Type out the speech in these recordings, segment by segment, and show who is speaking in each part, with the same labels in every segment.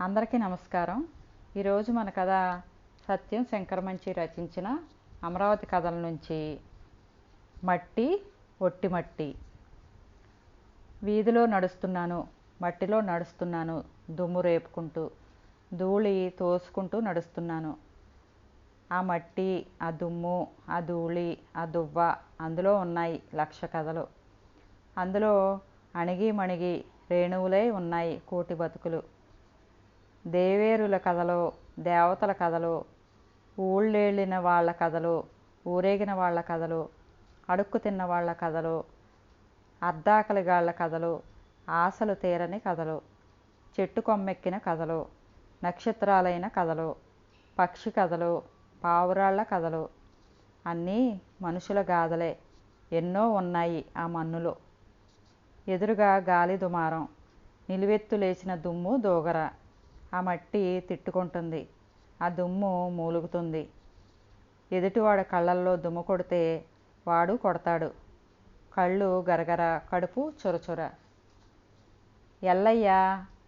Speaker 1: అందరికీ నమస్కారం. ఈరోజు మన కథ సత్యం శంకరమంచి రచించిన అమరావతి కథల నుంచి మట్టి ఒట్టి మట్టి. వీధిలో నడుస్తున్నాను మట్టిలో నడుస్తున్నాను దుమ్ము రేపుకుంటూ ధూళి తోసుకుంటూ నడుస్తున్నాను. ఆ మట్టి ఆ దుమ్ము ఆ ధూళి ఆ దువ్వ అందులో ఉన్నాయి లక్ష కథలు. అందులో అణిగి మణిగి రేణువులై ఉన్నాయి కోటి బతుకులు. దేవేరుల కథలు దేవతల కథలు ఊళ్ళేళ్ళిన వాళ్ళ కథలు ఊరేగిన వాళ్ళ కథలు అడుక్కు తిన్న వాళ్ళ కథలు అర్ధాకలిగాళ్ళ కథలు ఆశలు తీరని కథలు చెట్టు కొమ్మెక్కిన కథలు నక్షత్రాలైన కథలు పక్షి కథలు పావురాళ్ళ కథలు అన్నీ మనుషుల గాథలే. ఎన్నో ఉన్నాయి ఆ మన్నులో. ఎదురుగా గాలి దుమారం నిలువెత్తు లేచిన దుమ్ము దోగర ఆ మట్టి తిట్టుకుంటుంది. ఆ దుమ్ము మూలుగుతుంది. ఎదుటివాడు కళ్ళల్లో దుమ్ము కొడితే వాడు కొడతాడు. కళ్ళు గరగర కడుపు చొరచొర. ఎల్లయ్య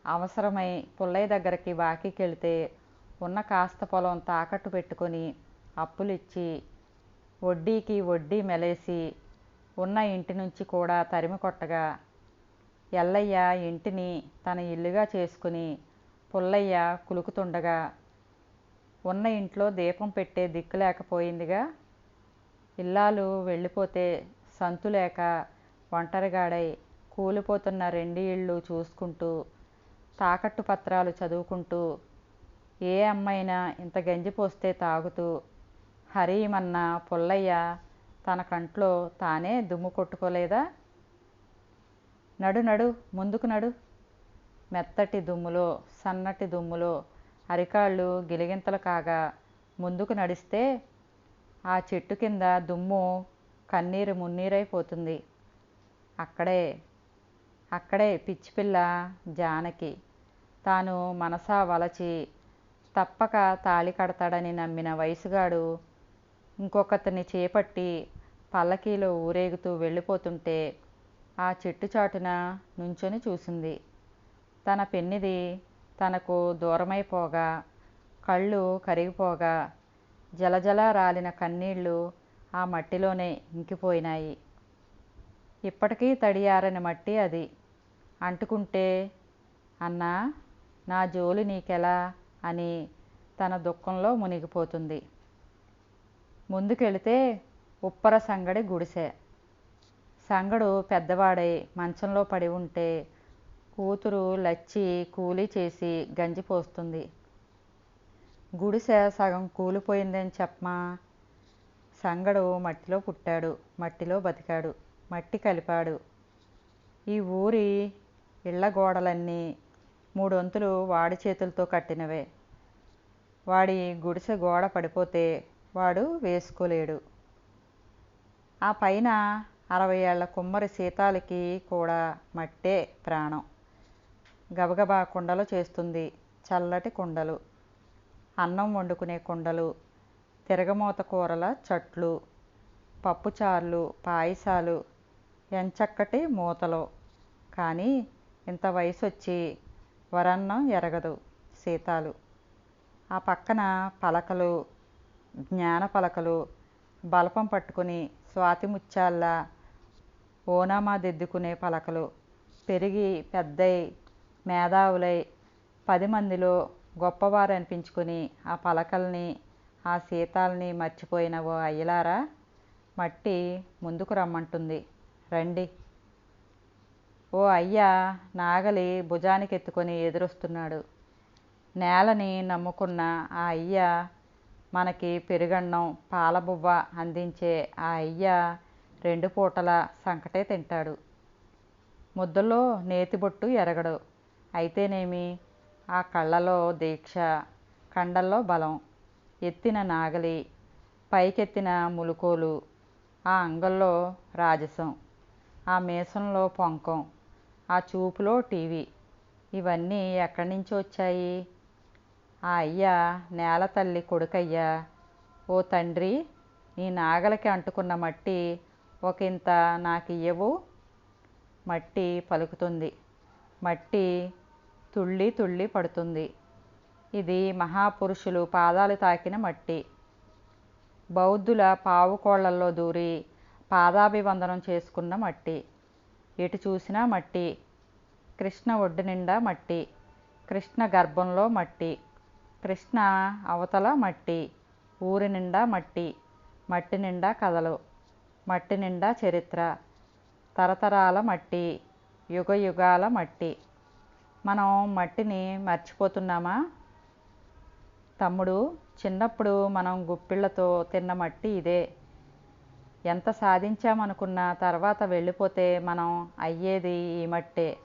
Speaker 1: అవసరమై పుల్లయ్య దగ్గరికి బాకీకి ఉన్న కాస్త పొలం తాకట్టు పెట్టుకొని అప్పులిచ్చి వడ్డీకి వడ్డీ మెలేసి ఉన్న ఇంటి నుంచి కూడా తరిమి కొట్టగా ఎల్లయ్య ఇంటిని తన ఇల్లుగా చేసుకుని పుల్లయ్య కులుకుతుండగా ఉన్న ఇంట్లో దీపం పెట్టే దిక్కు లేకపోయిందిగా. ఇల్లాలు వెళ్ళిపోతే సంతు లేక ఒంటరిగాడై కూలిపోతున్న రెండు ఇళ్ళు చూసుకుంటూ తాకట్టు పత్రాలు చదువుకుంటూ ఏ అమ్మైనా ఇంత గంజి పోస్తే తాగుతూ హరీమన్న పుల్లయ్య తన కంట్లో తానే దుమ్ము కొట్టుకోలేదా? నడు నడు ముందుకు నడు. మెత్తటి దుమ్ములో సన్నటి దుమ్ములో అరికాళ్ళు గిలిగింతలు కాగా ముందుకు నడిస్తే ఆ చెట్టు కింద దుమ్ము కన్నీరు మున్నీరైపోతుంది. అక్కడే అక్కడే పిచ్చిపిల్ల జానకి. తాను మనసా వలచి తప్పక తాళి కడతాడని నమ్మిన వయసుగాడు ఇంకొకతని చేపట్టి పల్లకీలో ఊరేగుతూ వెళ్ళిపోతుంటే ఆ చెట్టు చాటున నుంచొని చూసింది. తన పెన్నిది తనకు దూరమైపోగా కళ్ళు కరిగిపోగా జలజల రాలిన కన్నీళ్ళు ఆ మట్టిలోనే ఇంకిపోయినాయి. ఇప్పటికీ తడియారని మట్టి అది. అంటుకుంటే అన్నా నా జోలి నీకెలా? అని తన దుఃఖంలో మునిగిపోతుంది. ముందుకెళితే ఉప్పర సంగడి గుడిసె. సంగడు పెద్దవాడై మంచంలో పడి ఉంటే కూతురు లచ్చి కూలీ చేసి గంజి పోస్తుంది. గుడిసె సగం కూలిపోయిందని చెప్పమా? సంగడు మట్టిలో పుట్టాడు మట్టిలో బతికాడు మట్టి కలిపాడు. ఈ ఊరి ఇళ్ళ గోడలన్నీ మూడొంతులు వాడి చేతులతో కట్టినవే. వాడి గుడిసె గోడ పడిపోతే వాడు వేసుకోలేడు. ఆ పైన అరవై ఏళ్ళ కుమ్మరి సీతాలకి కూడా మట్టే ప్రాణం. గబగబా కుండలు చేస్తుంది. చల్లటి కుండలు. అన్నం వండుకునే కుండలు. తిరగమూత కూరల చట్లు. పప్పుచార్లు పాయసాలు. ఎంచక్కటి మూతలు. కానీ ఇంత వయసు వచ్చి వరన్నం ఎరగదు సీతాలు ఆ పక్కన పలకలు జ్ఞాన పలకలు. బలపం పట్టుకుని స్వాతి ముత్యాల్లా ఓనామా దిద్దుకునే పలకలు. పెరిగి పెద్దయి మేధావులై పది మందిలో గొప్పవారు అనిపించుకుని ఆ పలకల్ని ఆ సీతాల్ని మర్చిపోయిన ఓ అయ్యలారా మట్టి ముందుకు రమ్మంటుంది. రండి. ఓ అయ్య నాగలి భుజానికి ఎత్తుకొని ఎదురొస్తున్నాడు. నేలని నమ్ముకున్న ఆ అయ్య మనకి పెరుగన్నం పాలబువ్వ అందించే ఆ అయ్య రెండు పూటల సంకటే తింటాడు. ముద్దలో నేతిబొట్టు ఎరగడు. అయితేనేమి? ఆ కళ్ళలో దీక్ష కండల్లో బలం ఎత్తిన నాగలి పైకెత్తిన ములుకోలు ఆ అంగల్లో రాజసం ఆ మీసంలో పొంకం ఆ చూపులో టీవీ. ఇవన్నీ ఎక్కడి నుంచి వచ్చాయి? ఆ అయ్య నేల తల్లి కొడుకయ్యా ఓ తండ్రి నీ నాగలికి అంటుకున్న మట్టి ఒకింత నాకు ఇయ్యవు మట్టి పలుకుతుంది. మట్టి తుళ్ళి తుళ్ళి పడుతుంది. ఇది మహాపురుషులు పాదాలు తాకిన మట్టి. బౌద్ధుల పావుకోళ్ళల్లో దూరి పాదాభివందనం చేసుకున్న మట్టి. ఎటు చూసినా మట్టి. కృష్ణ ఒడ్డు నిండా మట్టి. కృష్ణ గర్భంలో మట్టి. కృష్ణ అవతల మట్టి. ఊరి నిండా మట్టి. మట్టి నిండా కథలు. మట్టి నిండా చరిత్ర. తరతరాల మట్టి. యుగ యుగాల మట్టి. మనం మట్టిని మర్చిపోతున్నామా? తమ్ముడు చిన్నప్పుడు మనం గుప్పిళ్ళతో తిన్న మట్టి ఇదే. ఎంత సాధించామనుకున్న తర్వాత వెళ్ళిపోతే మనం అయ్యేది ఈ మట్టే.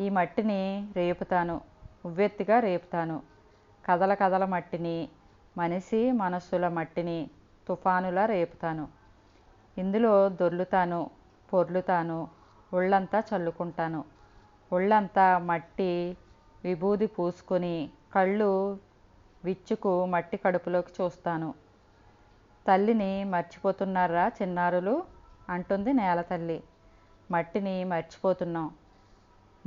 Speaker 1: ఈ మట్టిని రేపుతాను ఉవ్వెత్తిగా రేపుతాను. కదల కదల మట్టిని మనిషి మనస్సుల మట్టిని తుఫానులా రేపుతాను. ఇందులో దొర్లుతాను పొర్లుతాను ఒళ్ళంతా చల్లుకుంటాను. ఒళ్ళంతా మట్టి విభూది పూసుకొని కళ్ళు విచ్చుకు మట్టి కడుపులోకి చూస్తాను. తల్లిని మర్చిపోతున్నారా చిన్నారులు? అంటుంది నేల తల్లి. మట్టిని మర్చిపోతున్నాం.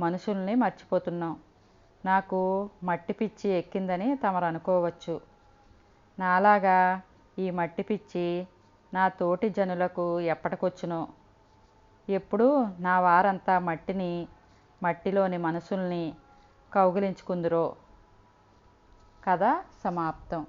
Speaker 1: మనుషుల్ని మర్చిపోతున్నాం. నాకు మట్టి పిచ్చి ఎక్కిందని తమరు అనుకోవచ్చు. నాలాగా ఈ మట్టి పిచ్చి నా తోటి జనులకు ఎప్పటికొచ్చునో? ఎప్పుడు నా వారంతా మట్టిని మట్టిలోని మనసుల్ని కౌగిలించుకుందురో. కథ సమాప్తం.